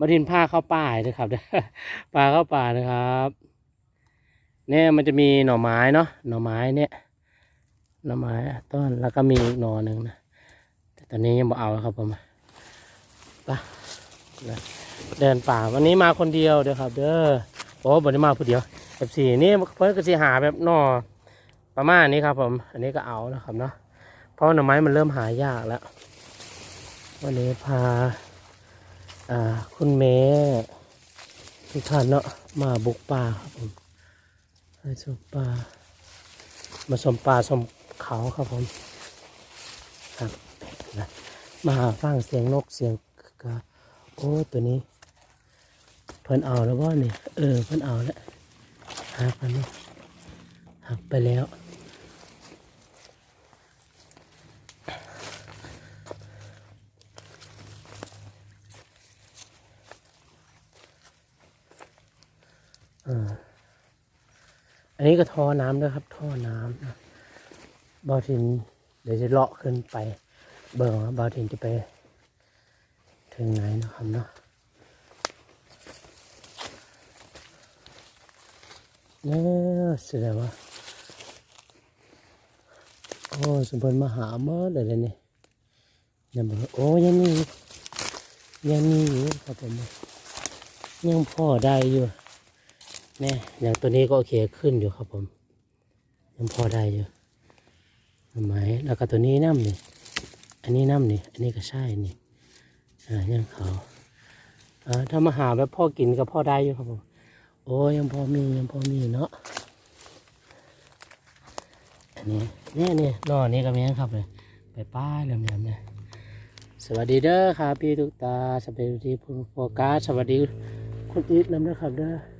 มาทินผ้าเข้าป่านะครับเด้อปลาเข้าป่านะครับ เนี่ยมันจะมีหน่อไม้เนาะหน่อไม้เนี่ยหน่อไม้ต้นแล้วก็มีอีกหน่อหนึ่งนะแต่ตอนนี้ยังบ่เอาครับผมไปะเดินป่าวันนี้มาคนเดียวเด้อครับ เด้อโอ้บ่ได้มาผู้เดียวแบบสี่นี่เพิ่นก็สิหาแบบหน่อประมาณนี้ครับ ผม อันนี้ก็เอานะครับเนาะเพราะหน่อไม้มันเริ่มหายากแล้ววันนี้พา อ่า คุณเมย์ทุกท่านเนาะมาบุกป่าครับผมมาชมป่ามาชมป่าชมเขาครับผมครับนะมาฟังเสียงนกเสียงกาโอ้ตัวนี้เพิ่นเอาแล้วว่านี่ยเออเพิ่นเอาแล้วหักแล้วเนาะหักไปแล้ว อันนี้ก็ท่อน้ำด้วยครับ ท่อน้ำนะบอทิน เดี๋ยวจะเลาะขึ้นไป เบิ่งว่าบอทินจะไป ถึงไหนนะครับเนาะเนี่ยแสดงว่าโอ้สมบูรณ์มาหาเมื่อเดี๋ยวนี้ยังบอกโอ้ยังมียังมีอยู่ครับผมยังพอได้อยู่ เนี่ยอย่างตัวนี้ก็โอเคขึ้นอยู่ครับผมยังพอได้อยู่ห็นไหมแล้วก็ตัวนี้น้ำนี่อันนี้น้ำนี่อันนี้ก็ใช่นี่อ่ายังเขาอ่าถ้ามาหาแบบพ่อกินก็พ่อได้อยู่ครับผมโอ้ยังพอมียังพอมีเนาะอันนี้เนี่ยเนี่ยนอนนี่ก็มีครับเลยไปป้ายเหลี่ยมๆเนี่ยสวัสดีเด้อครับพี่ทุกตาสวัสดีคุณโฟกัสสวัสดีคุณอีทนำด้วยครับเด้อ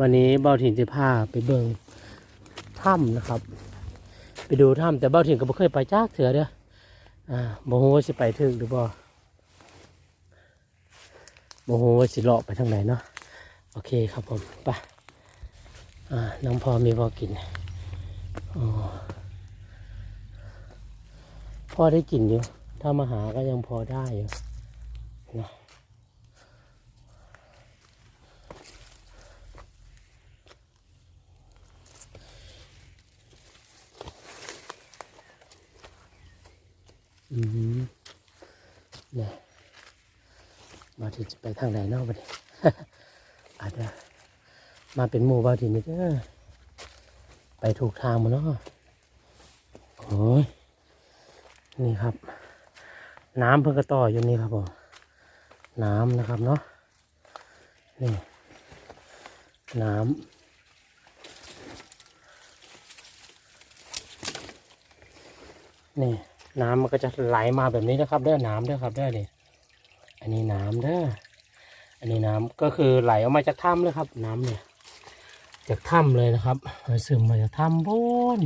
วันนี้เบ้าถิ่นจะพาไปเบิงถ้ำนะครับ ไปดูถ้ำแต่เบ้าถิ่นก็ไม่เคยไปจากเถือเด้ออ่าโมโหว่าสิไปถึงหรือบ่โมโหว่าสิเลาะไปทางไหนเนาะโอเคครับผมไปอ่าน้องพอมีพอกินอ๋อพอได้กินอยู่ ถ้ามาหาก็ยังพอได้อยู่เนาะ อืมเนี่ยมาที่จะไปทางไหนเนอกไปดิอาจจะมาเป็นหมู่บาทีนี้เด้อไปถูกทางมาเนาะโอ้ยนี่ครับ น้ำเพิ่งกระต่ออยู่นี่ครับผมน้ำนะครับเนาะนี่น้ำนี่ น้ำมันก็จะไหลมาแบบนี้นะครับเด้อน้ำเด้อครับเด้อนี่อันนี้น้ำเด้ออันนี้น้ำก็คือไหลออกมาจากถ้ำเลยครับ น้ำเนี่ยจากถ้ำเลยนะครับซึมมาจากถ้ำบน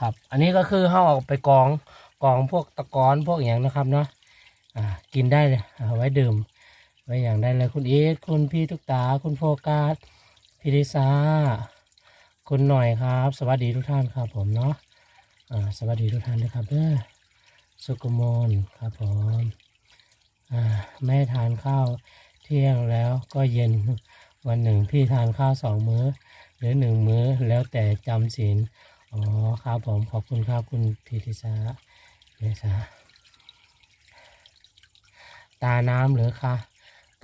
ครับ อันนี้ก็คือเขาเอาไปกองกองพวกตะกอนพวกอย่างนะครับเนาะอ่ากินได้เลยเอาไว้ดื่มไว้อย่างได้เลยคุณเอสคุณพี่ทุกตาคุณโฟกัสพี่ลิซ่าคุณหน่อยครับ สวัสดีทุกท่านครับผมเนาะอ่าสวัสดีทุกท่านนะครับเด้อ สุกมลครับผมอ่าแม่ทานข้าวเที่ยงแล้วก็เย็นวันหนึ่งพี่ทานข้าวสองมื้อ หรือหนึ่งมื้อแล้วแต่จำศีลอ๋อครับผมขอบคุณครับคุณพิธิสาเนสาตาน้ำหรือคะ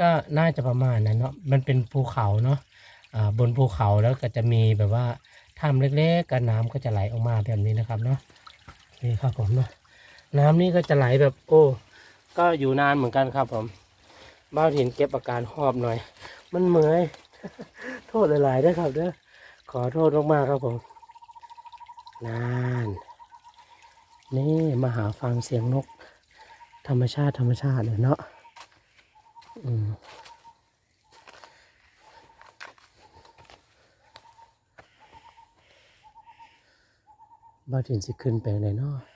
ก็น่าจะประมาณนั้นเนาะมันเป็นภูเขาเนาะอ่าบนภูเขาแล้วก็จะมีแบบว่าถ้ำเล็กๆกับน้ำก็จะไหลออกมาแบบนี้นะครับเนาะนี่ครับผมเนาะ น้ำนี่ก็จะไหลแบบโอ้ ก็อยู่นานเหมือนกันครับผม บ้าวถินเก็บอาการหอบหน่อย มันเหมยโทษหลายๆด้วยครับเด้อขอโทษมากๆครับผมนานนี่มาหาฟังเสียงนก ธรรมชาติธรรมชาติเลยเนาะอืมบ้าถินสิขึ้นไปไหนเนาะ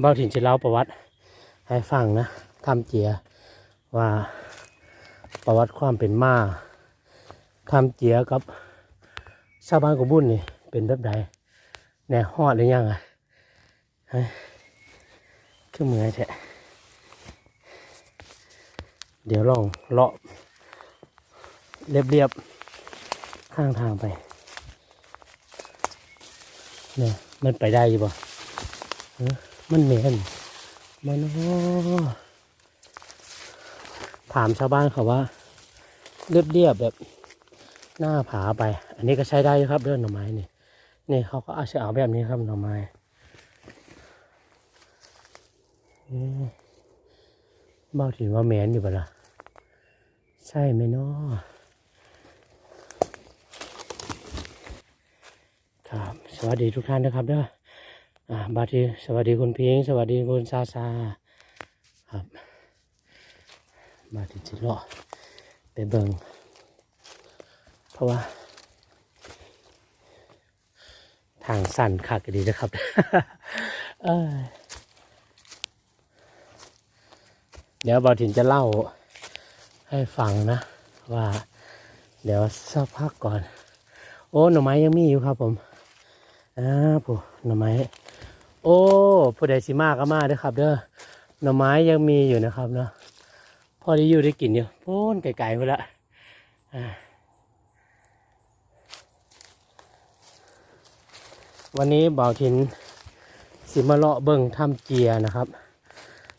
เบ้าถิ่นจะเล่าประวัติให้ฟังนะทำเจียว่าประวัติความเป็นมาทำเจียกับชาวบ้านกบุญนี่เป็นแบบใดแน่ฮอดหรือยังอะฮะคือเหมือนแท้เดี๋ยวลองเลาะเรียบๆข้างทางไปเนี่ยมันไปได้อยู่ป่ะ มันเหม็นมันโอ้ถามชาวบ้านเขาว่า เรียบๆแบบหน้าผาไป อันนี้ก็ใช้ได้ครับเรื่องหน่อไม้นี่นี่เขาก็เอาเชืเอาแบบนี้ครับหน่อไม้เบ้าถือว่าแมนอยู่ปะล่ะใช่ไหมเนาะครับ สวัสดีทุกท่านนะครับเด้อ อ่าบาทีสวัสดีคุณพิงค์สวัสดีคุณซาซาครับบาทีจิเลาะไปเบิงเพราะว่า ทางสั่นคักดีนะครับเอ้ยเดี๋ยวบอถินจะเล่าให้ฟังนะ ว่า เดี๋ยวสักพักก่อน โอ้ หน่อไม้ยังมีอยู่ครับผม อ่าผู้หน่อไม้ โอ้ผู้ใดสิมาก็มาเด้อครับ เด้อหน่อไม้ยังมีอยู่นะครับเนาะพอได้อยู่ได้กินอยู่โพ้นไกลๆไปละวันนี้บ่าวทินสิมาเลาะเบิ่งทำเจียนะครับ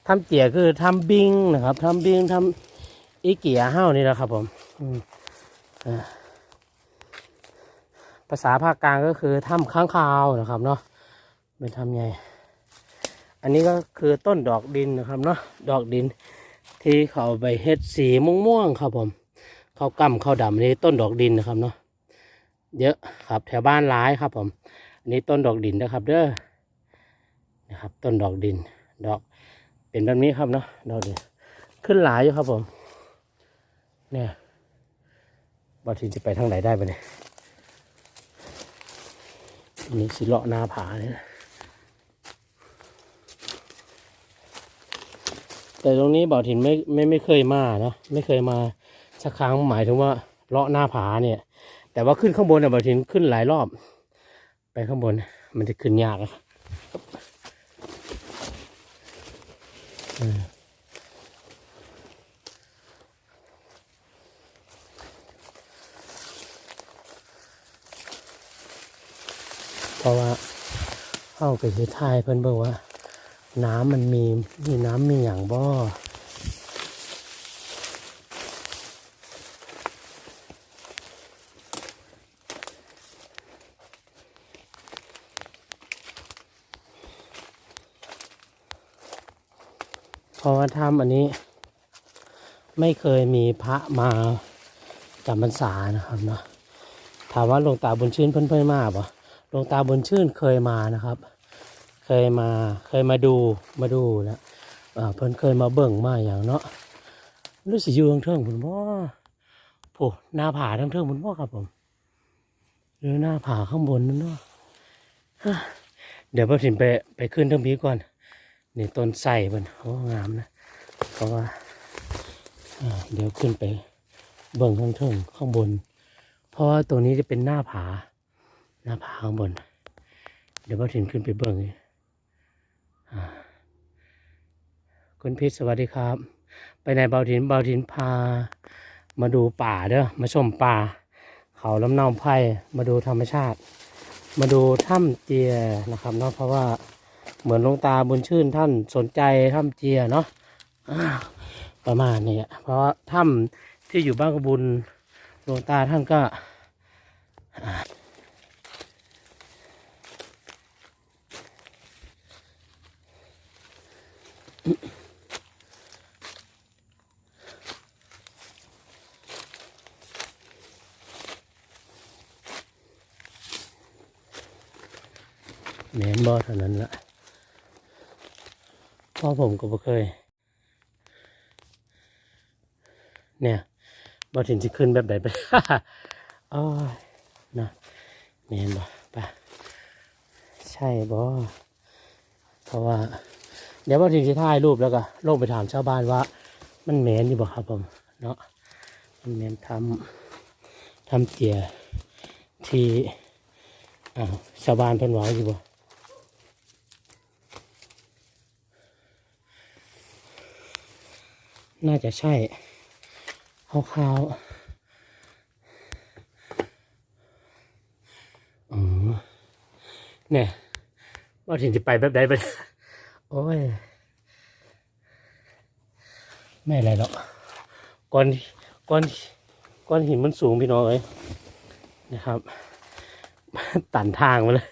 ทำเจียคือทำบิงนะครับทำบิงทำอีเกียห้าวนี่แหละครับผมอ่าภาษาภาคกลางก็คือถ้ำค้างคาวนะครับเนาะ เป็นถ้ำไงอันนี้ก็คือต้นดอกดินนะครับเนาะดอกดิน ที่เขาไปเฮ็ดสีม่วงๆครับผมเขากำเขาดำนี่ต้นดอกดินนะครับเนาะเยอะครับแถวบ้านร้ายครับผมอันนี้ต้นดอกดินนะครับ เด้อนะครับ ต้นดอกดิน ดอกเป็นแบบนี้ครับเนาะดอกดินขึ้นหลายอยู่ครับผม เนี่ยบอทีจะไปทางไหนได้ปเนี่ยอันนี้สิเลาะหน้าผาเนี่ยนะ แต่ตรงนี้บ่าวถิ่นไม่ไม่ไม่เคยมาเนาะไม่เคยมาสักครั้งหมายถึงว่าเลาะหน้าผาเนี่ย แต่ว่าขึ้นข้างบนเนี่ยบ่าวถิ่นขึ้นหลายรอบ ไปข้างบนมันจะขึ้นยากอะเออเพราะว่าเข้าไปคือทายเพิ่นบอกว่า น้ำมันมีมีน้ำมีอย่างบ่เพราะว่าถ้ำอันนี้ ไม่เคยมีพระมาจำพรรษานะครับเนาะถามว่าหลวงตาบุญชื่นเพิ่นเพิ่นมาปะหลวงตาบุญชื่นเคยมานะครับ เคยมาเคยมาดูมาดูแล้วอ่าเพิ่นเคยมาเบิ่งมาอย่างเนาะรู้สึกอยู่ทางเทิงผมว่าโผหน้าผาทางเทิงผมว่าครับผมหรือหน้าผาข้างบนนั่นเนาะเดี๋ยวพ่อถึงไปไปขึ้นทางพีก่อนนี่ต้นไทรมันโอ้งามนะเพราะว่าเดี๋ยวขึ้นไปเบิ่งข้างเทิงข้างบน เพราะว่าตัวนี้จะเป็นหน้าผา หน้าผาข้างบน เดี๋ยวพ่อถึงขึ้นไปเบิ่งนี่ คุณพิษสวัสดีครับ ไปไหนเบาถินเบาถินพา มาดูป่าเด้อมาชมป่า เขาลำเนาไผ่มาดูธรรมชาติ มาดูถ้ำเจียนะครับเนาะเพราะว่าเหมือนลวงตาบุญชื่นท่านสนใจถ้ำเจียเนาะประมาณนี้เพราะว่าถ้ำที่อยู่บ้านกบุญลวงตาท่านก็ แหนมบ่เท่านั้นละพ่อผมก็บ่เคย เนี่ยบ่ถึงจะขึ้นแบบไหนไปอ้อยนะแหนมบ่ไปใช่บ่เพราะว่า เดี๋ยวบ่ถึงจะถ่ายรูปแล้วก็ลงไปถามชาวบ้านว่า มันแมนอยู่บ่ครับผมเนาะมันแมนทำทำเจียที่อ่าวชาวบ้านเพิ่นว่าอยู่บ่ น่าจะใช่คร่าวๆอ๋อเนี่ยว่าถึงจะไปแบบใดไปโอ้ย ไม่อะไรหรอกก้อนก้อนก้อนหินมันสูงพี่น้องเอ้ยนะครับตันทางมาเลย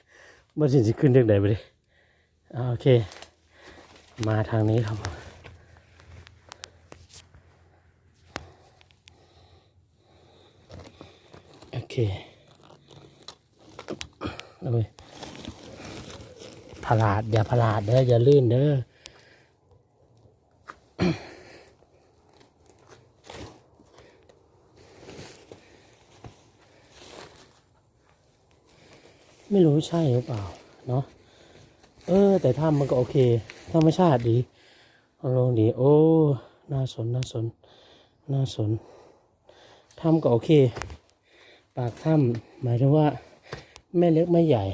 เมื่อสิจะขึ้นเรื่องใดไปดิโอเค มาทางนี้ครับโอ เคเอาไปพลาดอย่าพลาดเด้ออย่าลื่นเด้อไม่รู้ใช่หรือเปล่า เนาะเออ แต่ถ้ำมันก็โอเคธรรมชาติดีอารมณ์ดี โอ้ น่าสน น่าสน น่าสนถ้ำก็โอเค ปากถ้ำหมายถึงว่าไม่เล็กไม่ใหญ่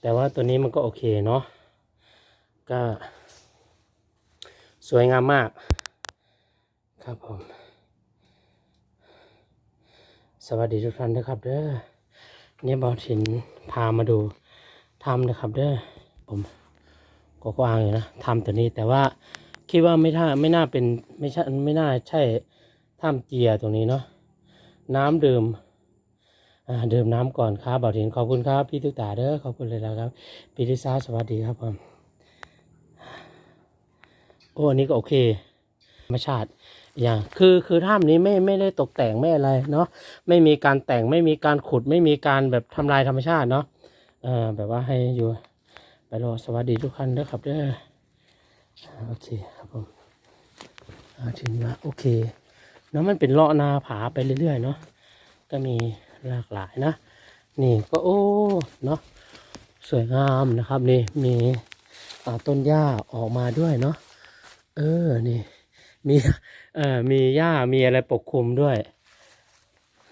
แต่ว่าตัวนี้มันก็โอเคเนาะก็สวยงามมาก ครับผม สวัสดีทุกท่านนะครับเด้อเนี่ยบอถินพามาดูทำนะครับเด้อผมก็กว้างอยู่นะทำตัวนี้แต่ว่าคิดว่าไม่ท่าไม่น่าเป็นไม่ใช่ไม่น่าใช่ถ้ำเจียตรงนี้เนาะ น้ำดื่มดื่มน้ำก่อนครับบอถินขอบคุณครับ พี่ตุ๊กตาเด้อขอบคุณเลยนะครับพี่ลิซ่าสวัสดีครับผมโอ้อันนี้ก็โอเคธรรมชาติอย่างคือคือถ้ำนี้ไม่ไม่ได้ตกแต่งไม่อะไรเนาะไม่มีการแต่งไม่มีการขุด ไม่มีการแบบทำลายธรรมชาติเนาะเออแบบว่าให้อยู่ไปรอสวัสดีทุกท่านด้วยครับเด้อโอเคครับผมอ่าถึงว่าโอเค เนาะมันเป็นเลาะนาผาไปเรื่อยๆเนาะก็มีหลากหลายนะ นี่ก็โอ้เนาะสวยงามนะครับนี่มีต้นหญ้าออกมาด้วยเนาะเออนี่มีเอ่อมีหญ้ามีอะไรปกคลุมด้วย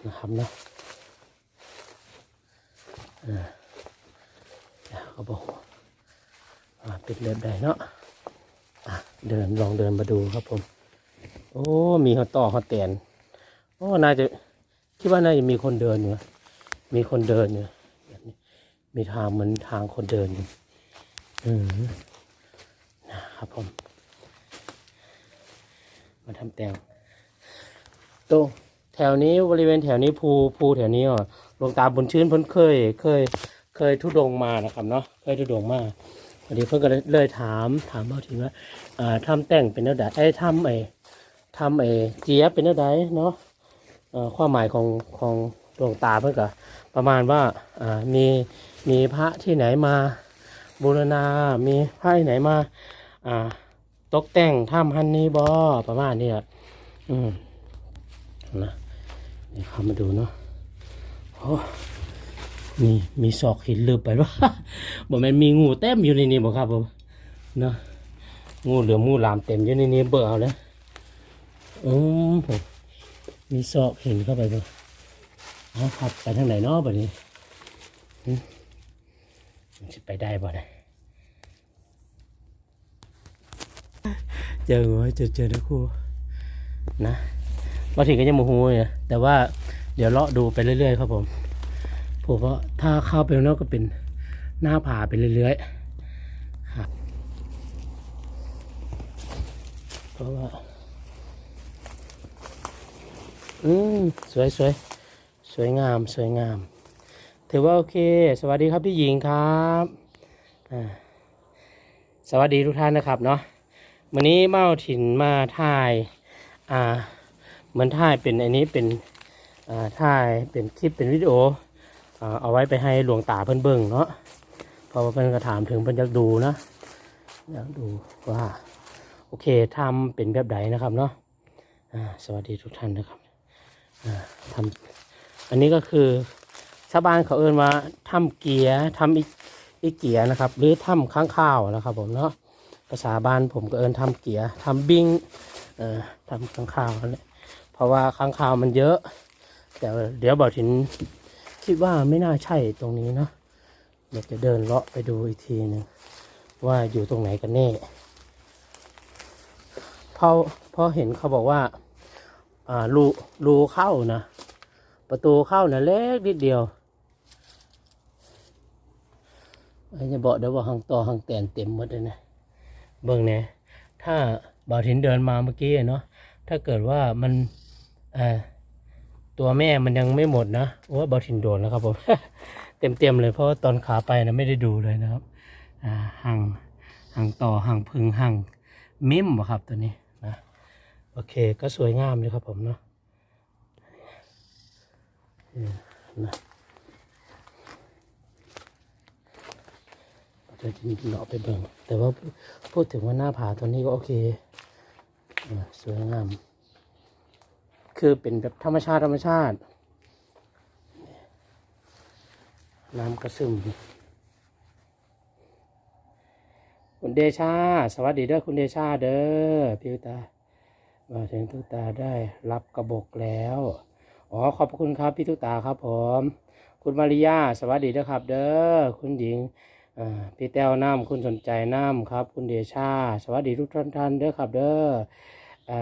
นะครับเนาะเออแล้วก็บอกว่าเป็นเดินใดเนาะะเดินลองเดินมาดูครับผม โอ้ มีเขาต่อเขาเตียนโอ้น่าจะคิดว่าน่าจะมีคนเดินอยู่มีคนเดินอยู่มีทางเหมือนทางคนเดินอยู่อืมนะครับผมมาทำแตงโตรงแถวนี้บริเวณแถวนี้ภูภูแถวนี้อะลงตาบุญชื้นเพิ่นเคย เคย เคยทุดงมานะครับเนาะเคยทุดงมาวันนี้เพิ่นก็เลยถามถามเอาถึงว่าอ่าทำแต่งเป็นเท่าใดไอ้ทำไอ้ ทำไอ้เจี๊ยบเป็นเท่าใดเนาะความหมายของของหลวงตาเพิ่นก็ประมาณว่ามีมีพระที่ไหนมาบูรณา มีพระที่ไหนมาตกแต่งถ้ำฮันนี่บอประมาณนี้อะอืมนะนี่เข้ามาดูเนาะโอ้นี่มีศอกหินลืบไปวะบอกมันมีงูเต็มอยู่ในนี้บอกครับผมเนาะงูเหลือมงูหลามเต็มอยู่ในนี้เบื่อเอาแล้ว อืมผมมีศอกหินเข้าไปบ่เอาครับไปทางไหนเนาะบัดนี้มันจะไปได้บ่เนี่ยเจอไหมเจอเจอนะครูนะบางทีก็ยังโมโหอยู่นะแต่ว่าเดี๋ยวเลาะดูไปเรื่อยๆครับผมผมว่าถ้าเข้าไปข้างนอกก็เป็นหน้าผาไปเรื่อยๆครับเพราะว่า อืมสวยสวยสวยงามสวยงาม ถือว่าโอเค สวัสดีครับพี่หญิงครับสวัสดีทุกท่านนะครับเนาะวันนี้เมาถิ่นมาถ่ายอ่าเหมือนถ่ายเป็นอันนี้เป็นอ่าถ่ายเป็นคลิปเป็นวิดีโออ่าเอาไว้ไปให้หลวงตาเพิ่นเบิ่งเนาะพราะว่าเพิ่นก็ถามถึงเพิ่นอยากดูนะอยากดูว่าโอเคทำเป็นแบบใดนะครับเนาะสวัสดีทุกท่านนะครับ ทำอันนี้ก็คือชาวบ้านเขาเอิ้นว่าถ้ำเกียร์ทำอีอีเกียร์นะครับ หรือถ้ำข้างข้าวนะครับ ผมเนาะภาษาบ้านผมก็เอิ้นถ้ำเกียร์ทำบิงเอ่อทำข้างข่าวนั่นแหละเพราะว่าข้างข่าวมันเยอะ แต่เดี๋ยวบอกถึงคิดว่าไม่น่าใช่ตรงนี้เนาะเดี๋ยวจะเดินเลาะไปดูอีกทีหนึ่งว่าอยู่ตรงไหนกันแน่เพราะเพราะเห็นเขาบอกว่า อ่ารูรูเข้านะ ประตูเข้านะเล็กนิดเดียวไอ้จะบอกเดี๋ยวว่าหางต่อหางแตนเต็มหมดเลยนะ เบิ่งเนี่ยถ้าบ่าวถินเดินมาเมื่อกี้เนาะ ถ้าเกิดว่ามันอ่อตัวแม่มันยังไม่หมดนะโอ้บ่าวถินโดนแล้วครับผม เต็มเต็มเลยเพราะาตอนขาไปนะไม่ได้ดูเลยนะครับ อ่าห่างห่างต่อห่างพึงห่างมิมบ่ครับตัวนี้ โอเคก็สวยงามเลยครับผมเนาะอืมนะจะเลาะไปเบิ่งแต่ว่าพูดถึงว่าหน้าผาตัวนี้ก็โอเคสวยงาม คือเป็นแบบธรรมชาติธรรมชาติ น้ำกระซึมคุณเดชา สวัสดีเด้อคุณเดชาเด้อพี่ตา มาถึงทุกตาได้รับกระบอกแล้ว อ๋อขอบคุณครับพี่ทุกตาครับผม คุณมาริยาสวัสดีนะครับ เด้อคุณหญิงพี่แต้วน้ำคุณสนใจน้ำครับ คุณเดชา สวัสดีทุกท่านท่านเด้อครับเด้อ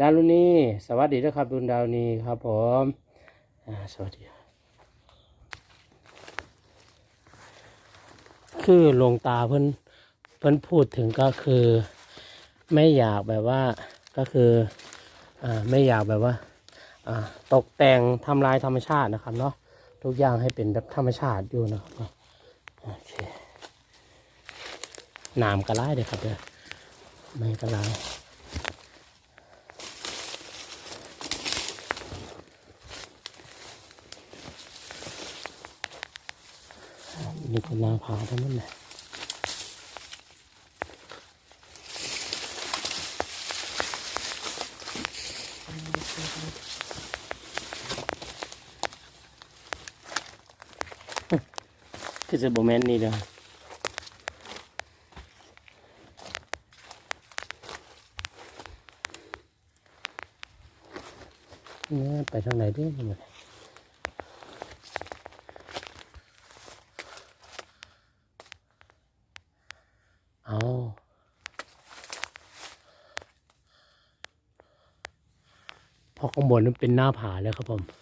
ดารุณีสวัสดีเด้อครับดุลดาวนีครับผมสวัสดีคือลงตาเพิ่นเพิ่นพูดถึงก็คือ ไม่อยากแบบว่า ก็คืออไม่อยากแบบว่าตกแต่งทำลายธรรมชาตินะครับเนาะทุกอย่างให้เป็นแบบธรรมชาติอยู่นะครับโอเคน้ำกระไรเลยครับเด้อไม่กระไรนี่ก็นาผาทั้งนั้นแหละ คือจะโบแมนนี่เด้อเนี่ยไปทางไหนดิเอาเพราะข้างบนนั้นเป็นหน้าผาเลยครับผม